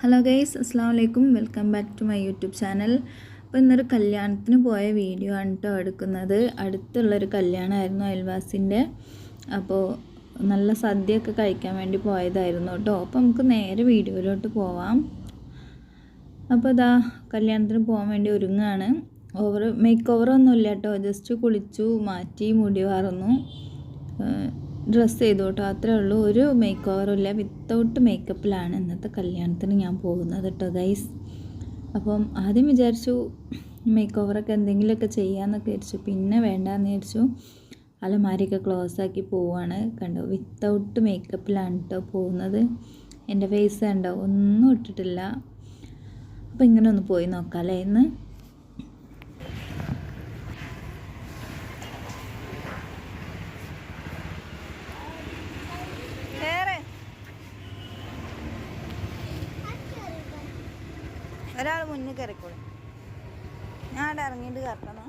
Hello guys അസ്സാം വലൈക്കും welcome back to my YouTube channel അപ്പോൾ ഇന്നൊരു കല്യാണത്തിന് പോയ വീഡിയോ ആണ് കേട്ടോ എടുക്കുന്നത്. അടുത്തുള്ളൊരു കല്യാണമായിരുന്നു അയൽവാസിന്റെ. അപ്പോൾ നല്ല സദ്യയൊക്കെ കഴിക്കാൻ വേണ്ടി പോയതായിരുന്നു കേട്ടോ അപ്പോൾ നമുക്ക് നേരെ വീഡിയോയിലോട്ട് പോവാം. അപ്പോൾ ഇതാ കല്യാണത്തിന് പോകാൻ വേണ്ടി ഒരുങ്ങാണ്. ഓവർ മേക്ക് ഓവറൊന്നുമില്ല കേട്ടോ ജസ്റ്റ് കുളിച്ചു മാറ്റി മുടി വാർന്നു. ഡ്രസ്സ് ചെയ്തു കേട്ടോ അത്രേ ഉള്ളൂ. ഒരു മേക്ക് ഓവറും ഇല്ല വിത്തൗട്ട് മേക്കപ്പിലാണ് ഇന്നത്തെ കല്യാണത്തിന് ഞാൻ പോകുന്നത് കേട്ടോ ഗൈസ് അപ്പം ആദ്യം വിചാരിച്ചു മേക്ക് ഓവറൊക്കെ എന്തെങ്കിലുമൊക്കെ ചെയ്യാമെന്നൊക്കെ വിചാരിച്ചു. പിന്നെ വേണ്ടാന്ന് വിചാരിച്ചു. അലമാരിയൊക്കെ ക്ലോസ് ആക്കി പോവാണ്. കണ്ടോ? വിത്തൗട്ട് മേക്കപ്പിലാണ് കേട്ടോ പോകുന്നത്. എന്റെ ഫേസ് കണ്ടോ? ഒന്നും ഇട്ടിട്ടില്ല. അപ്പം ഇങ്ങനെ ഒന്ന് പോയി നോക്കാം അല്ലേ ഇന്ന്? ഒരാൾ മുന്നിൽ കയറിക്കോളും. ഞാൻ അവിടെ ഇറങ്ങിയിട്ട് കയറണം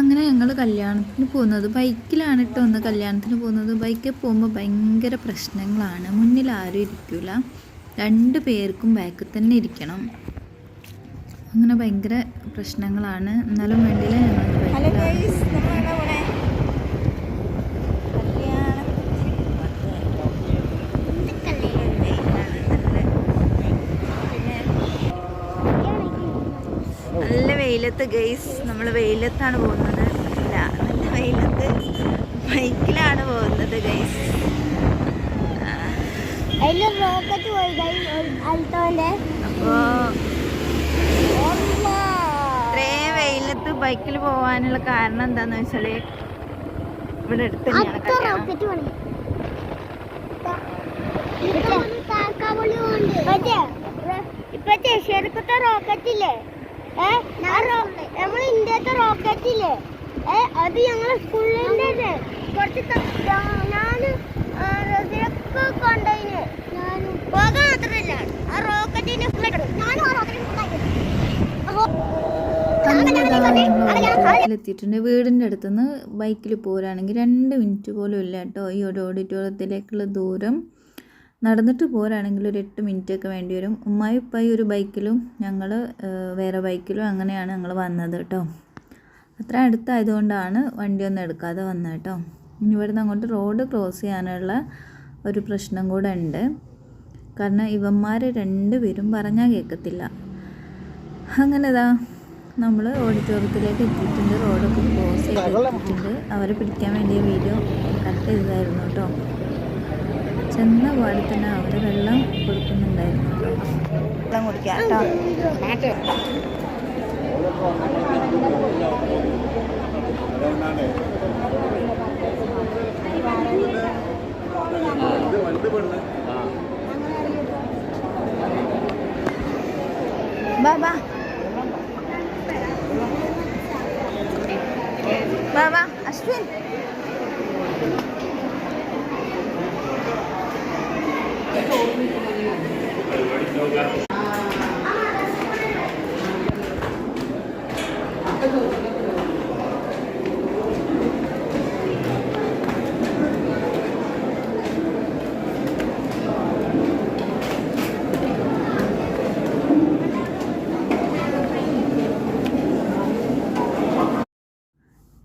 അങ്ങനെ ഞങ്ങൾ കല്യാണത്തിന് പോകുന്നത് ബൈക്കിലാണ് കേട്ടോ ഒന്ന് കല്യാണത്തിന് പോകുന്നത്. ബൈക്കിൽ പോകുമ്പോൾ ഭയങ്കര പ്രശ്നങ്ങളാണ്. മുന്നിൽ ആരും ഇരിക്കില്ല രണ്ട് പേർക്കും ബാക്കിൽ തന്നെ ഇരിക്കണം. അങ്ങനെ ഭയങ്കര പ്രശ്നങ്ങളാണ്. എന്നാലും വേണ്ടിയില്ല ഞങ്ങൾ നല്ല വെയിലത്ത് ഗെയ്സ് നമ്മൾ വെയിലത്താണ് പോകുന്നത്. അല്ല നല്ല വെയിലത്ത് ബൈക്കിലാണ് പോകുന്നത് ഗെയ്സ് അപ്പോ അപ്പോൾ ഇത്രയും വെയിലത്ത് ബൈക്കിൽ പോകാനുള്ള കാരണം എന്താന്ന് വെച്ചാൽ ഇവിടെ അടുത്ത് ഇപ്പത്തെ ശരിക്കത്തെ റോക്കറ്റ് ഇല്ലേ? നമ്മൾ ഇന്ത്യത്തെ റോക്കറ്റ് ഇല്ലേ ഏ അത് ഞങ്ങളെ സ്കൂളിന്റെ കുറച്ച് ഞാൻ റസിയൊക്കെ കൊണ്ടതിന് പോകാൻ മാത്രല്ല. ആ റോക്കറ്റിന്റെ ഞാനും ആ എത്തിയിട്ടുണ്ട്. വീടിന്റെ അടുത്തുനിന്ന് ബൈക്കിൽ പോരാണെങ്കിൽ രണ്ട് മിനിറ്റ് പോലും ഇല്ല കേട്ടോ. ഈ ഒരു ഓഡിറ്റോറിയത്തിലേക്കുള്ള ദൂരം നടന്നിട്ട് പോരാണെങ്കിൽ ഒരു എട്ട് മിനിറ്റ് ഒക്കെ വേണ്ടി വരും. ഉമ്മായി ഉപ്പായി ഒരു ബൈക്കിലും ഞങ്ങൾ വേറെ ബൈക്കിലും അങ്ങനെയാണ് ഞങ്ങൾ വന്നത് കേട്ടോ. അത്ര അടുത്തായതുകൊണ്ടാണ് വണ്ടിയൊന്നും എടുക്കാതെ വന്നത് കേട്ടോ. ഇനി ഇവിടുന്ന് അങ്ങോട്ട് റോഡ് ക്രോസ് ചെയ്യാനുള്ള ഒരു പ്രശ്നം കൂടെ ഉണ്ട്. കാരണം ഇവന്മാർ രണ്ടുപേരും പറഞ്ഞാൽ കേൾക്കത്തില്ല അങ്ങനെതാ നമ്മൾ ഓഡിറ്റോറിയത്തിലേക്ക് എത്തിയിട്ടുണ്ട്. റോഡൊക്കെ ക്രോസ് ചെയ്തിട്ടുണ്ട് അവരെ പിടിക്കാൻ വേണ്ടിയ വീഡിയോ കട്ട് ചെയ്തതായിരുന്നു കേട്ടോ. ചെന്ന പാടി തന്നെ അവർ വെള്ളം കൊടുക്കുന്നുണ്ടായിരുന്നു. വെള്ളം കുടിക്കാം കേട്ടോ. ബാ ബാ. ബാ ബാ അശ്വിൻ.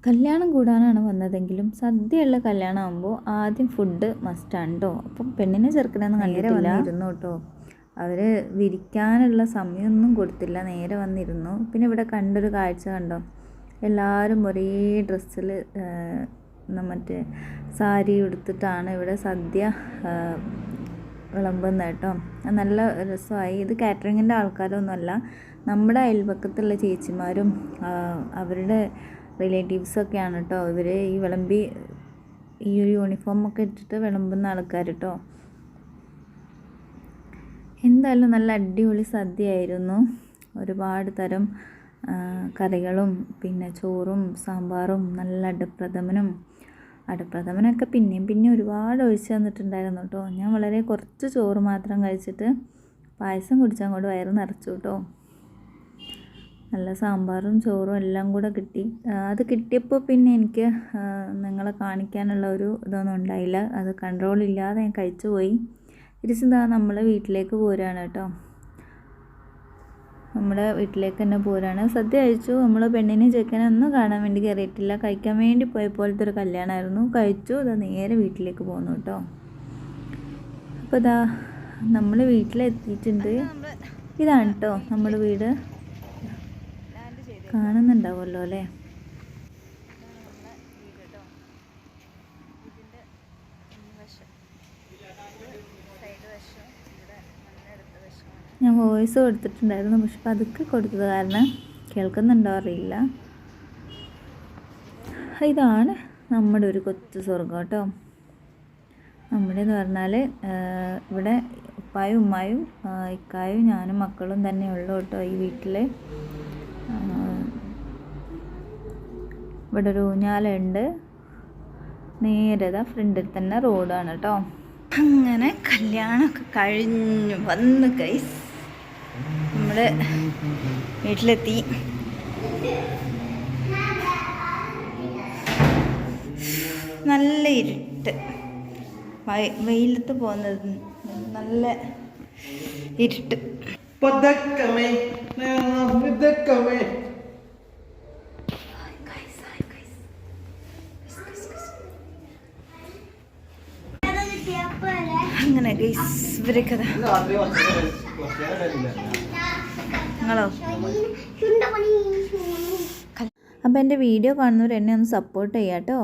കല്യാണം കൂടാനാണ് വന്നതെങ്കിലും സദ്യയുള്ള കല്യാണം ആകുമ്പോൾ ആദ്യം ഫുഡ് മസ്റ്റാണ് കേട്ടോ അപ്പം പെണ്ണിനെ ചെറുക്കണമെന്ന് കണ്ടിട്ടില്ല. ഇരുന്നു കേട്ടോ അവർ വിരിക്കാനുള്ള സമയമൊന്നും കൊടുത്തില്ല. നേരെ വന്നിരുന്നു. പിന്നെ ഇവിടെ കണ്ടൊരു കാഴ്ച കണ്ടോ? എല്ലാവരും ഒരേ ഡ്രസ്സിൽ മറ്റേ സാരി ഉടുത്തിട്ടാണ് ഇവിടെ സദ്യ വിളമ്പുന്നത് കേട്ടോ നല്ല രസമായി. ഇത് കാറ്ററിങ്ങിന്റെ ആൾക്കാരൊന്നുമല്ല. നമ്മുടെ അയൽപക്കത്തുള്ള ചേച്ചിമാരും അവരുടെ റിലേറ്റീവ്സൊക്കെയാണ് കേട്ടോ ഇവർ ഈ വിളമ്പി ഈ ഒരു യൂണിഫോമൊക്കെ ഇട്ടിട്ട് വിളമ്പുന്ന ആൾക്കാർ കേട്ടോ എന്തായാലും നല്ല അടിപൊളി സദ്യയായിരുന്നു. ഒരുപാട് തരം കറികളും പിന്നെ ചോറും സാമ്പാറും നല്ല അടപ്രഥമനും. അടപ്രഥമനൊക്കെ പിന്നെയും പിന്നെ ഒരുപാട് ഒഴിച്ചു തന്നിട്ടുണ്ടായിരുന്നു കേട്ടോ ഞാൻ വളരെ കുറച്ച് ചോറ് മാത്രം കഴിച്ചിട്ട് പായസം കുടിച്ചാൽ അങ്ങോട്ട് വയറ് നിറച്ചു കേട്ടോ നല്ല സാമ്പാറും ചോറും എല്ലാം കൂടെ കിട്ടി. അത് കിട്ടിയപ്പോൾ പിന്നെ എനിക്ക് നിങ്ങളെ കാണിക്കാനുള്ള ഒരു ഇതൊന്നും ഉണ്ടായില്ല. അത് കൺട്രോളില്ലാതെ ഞാൻ കഴിച്ചു പോയി. തിരിച്ചെന്താ നമ്മൾ വീട്ടിലേക്ക് പോരാണ് കേട്ടോ. നമ്മുടെ വീട്ടിലേക്ക് തന്നെ പോരാണ്. സദ്യ കഴിച്ചു. നമ്മൾ പെണ്ണിനെ ചെക്കനെ ഒന്നും കാണാൻ വേണ്ടി കയറിയിട്ടില്ല. കഴിക്കാൻ വേണ്ടി പോയ പോലത്തെ ഒരു കല്യാണമായിരുന്നു കഴിച്ചു. ഇതാ നേരെ വീട്ടിലേക്ക് പോന്നു കേട്ടോ. അപ്പോൾ ഇതാ നമ്മൾ വീട്ടിലെത്തിയിട്ടുണ്ട്. ഇതാണ് കേട്ടോ നമ്മുടെ വീട്. കാണുന്നുണ്ടാവുമല്ലോ അല്ലേ? ഞാൻ വോയിസ് കൊടുത്തിട്ടുണ്ടായിരുന്നു പക്ഷെ പതുക്കെ കൊടുത്തത് കാരണം കേൾക്കുന്നുണ്ടോ അറിയില്ല. ഇതാണ് നമ്മുടെ ഒരു കൊച്ചു സ്വർഗം കേട്ടോ. നമ്മുടെ എന്ന് പറഞ്ഞാൽ ഇവിടെ ഉപ്പായും ഉമ്മായും ഇക്കായും ഞാനും മക്കളും തന്നെ ഉള്ളൂ കേട്ടോ ഈ വീട്ടിൽ ഇവിടെ ഒരു ഊഞ്ഞാലുണ്ട് നേരത ഫ്രണ്ടിൽ തന്നെ റോഡാണ് കേട്ടോ അങ്ങനെ കല്യാണമൊക്കെ കഴിഞ്ഞു. വന്ന് കൈസ് നമ്മൾ വീട്ടിലെത്തി. നല്ല ഇരുട്ട്. വയ- വെയിലത്ത് പോകുന്നത് നല്ല ഇരുട്ട്. പതക്കമേ പതക്കമേ. അങ്ങനെ ഗൈസ് ഇവരൊക്കെ. നിങ്ങളോ? അപ്പോൾ എന്റെ വീഡിയോ കാണുന്നവർ എന്നെ ഒന്ന് സപ്പോർട്ട് ചെയ്യാം കേട്ടോ